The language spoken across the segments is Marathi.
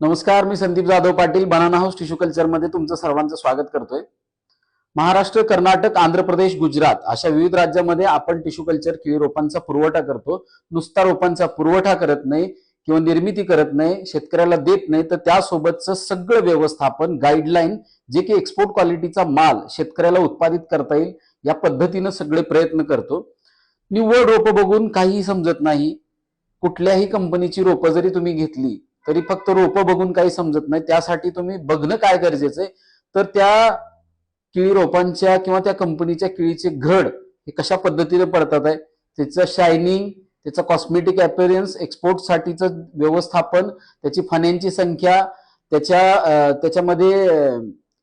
नमस्कार मी Sandeep Jadhav Patil banana house tissue कल्चरमध्ये तुमचं सर्वांचं स्वागत करतोय. महाराष्ट्र कर्नाटक आंध्र प्रदेश गुजरात अशा विविध राज्यामध्ये आपण टिश्यू कल्चर केळी रोपांचा पुरवठा करतो. नुसता रोपांचा पुरवठा करत नाही किंवा निर्मिती करत नाही शेतकऱ्याला देत नाही तर त्यासोबतचं सगळं व्यवस्थापन गाईडलाईन जे की एक्सपोर्ट क्वालिटीचा माल शेतकऱ्याला उत्पादित करता येईल या पद्धतीनं सगळे प्रयत्न करतो. निव्वळ रोपं बघून काहीही समजत नाही. कुठल्याही कंपनीची रोपं जरी तुम्ही घेतली तरी फक्त रोपं बघून काही समजत नाही. त्यासाठी तुम्ही बघणं काय गरजेचं आहे? तर त्या केळी रोपांच्या किंवा त्या कंपनीच्या केळीचे घड हे कशा पद्धतीने पडतात आहे? त्याचं शायनिंग त्याचं कॉस्मेटिक अपेरियन्स एक्सपोर्टसाठीचं व्यवस्थापन त्याची फण्यांची संख्या त्याच्या त्याच्यामध्ये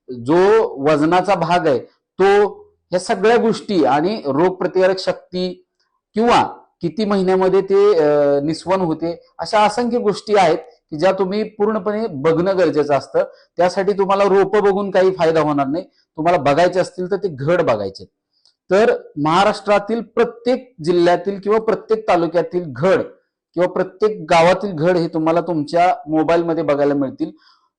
जो वजनाचा भाग आहे तो ह्या सगळ्या गोष्टी आणि रोगप्रतिकारक शक्ती किंवा किती महिन्यामध्ये ते निस्वन होते अशा असंख्य गोष्टी आहेत. की ज्या तुम्ही पूर्णपणे बघणं गरजेचं असतं त्यासाठी तुम्हाला रोपं बघून काही फायदा होणार नाही. तुम्हाला बघायचे असतील तर ते घड बघायचे. तर महाराष्ट्रातील प्रत्येक जिल्ह्यातील किंवा प्रत्येक तालुक्यातील घड किंवा प्रत्येक गावातील घड हे तुम्हाला तुमच्या मोबाईलमध्ये बघायला मिळतील.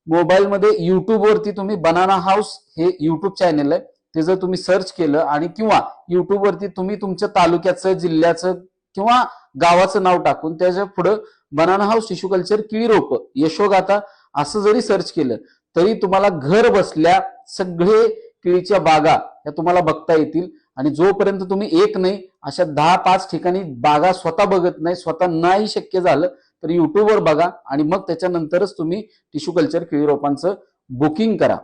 मोबाईलमध्ये युट्यूबवरती तुम्ही बनाना हाऊस हे युट्यूब चॅनल आहे. ते जर तुम्ही सर्च केलं आणि किंवा युट्यूबवरती तुम्ही तुमच्या तालुक्याचं जिल्ह्याचं किंवा गावाचं नाव टाकून त्याच्या पुढं बनाना हाऊस टिश्यू कल्चर किळी रोप यशोगाथा असं जरी सर्च केलं तरी तुम्हाला घर बसल्या सगळे केळीच्या बागा या तुम्हाला बघता येतील. आणि जोपर्यंत तुम्ही एक नाही अशा दहा पाच ठिकाणी बागा स्वतः बघत नाही स्वतः नाही शक्य झालं तर युट्यूबवर बघा आणि मग त्याच्यानंतरच तुम्ही टिश्यू कल्चर केळी रोपांचं बुकिंग करा.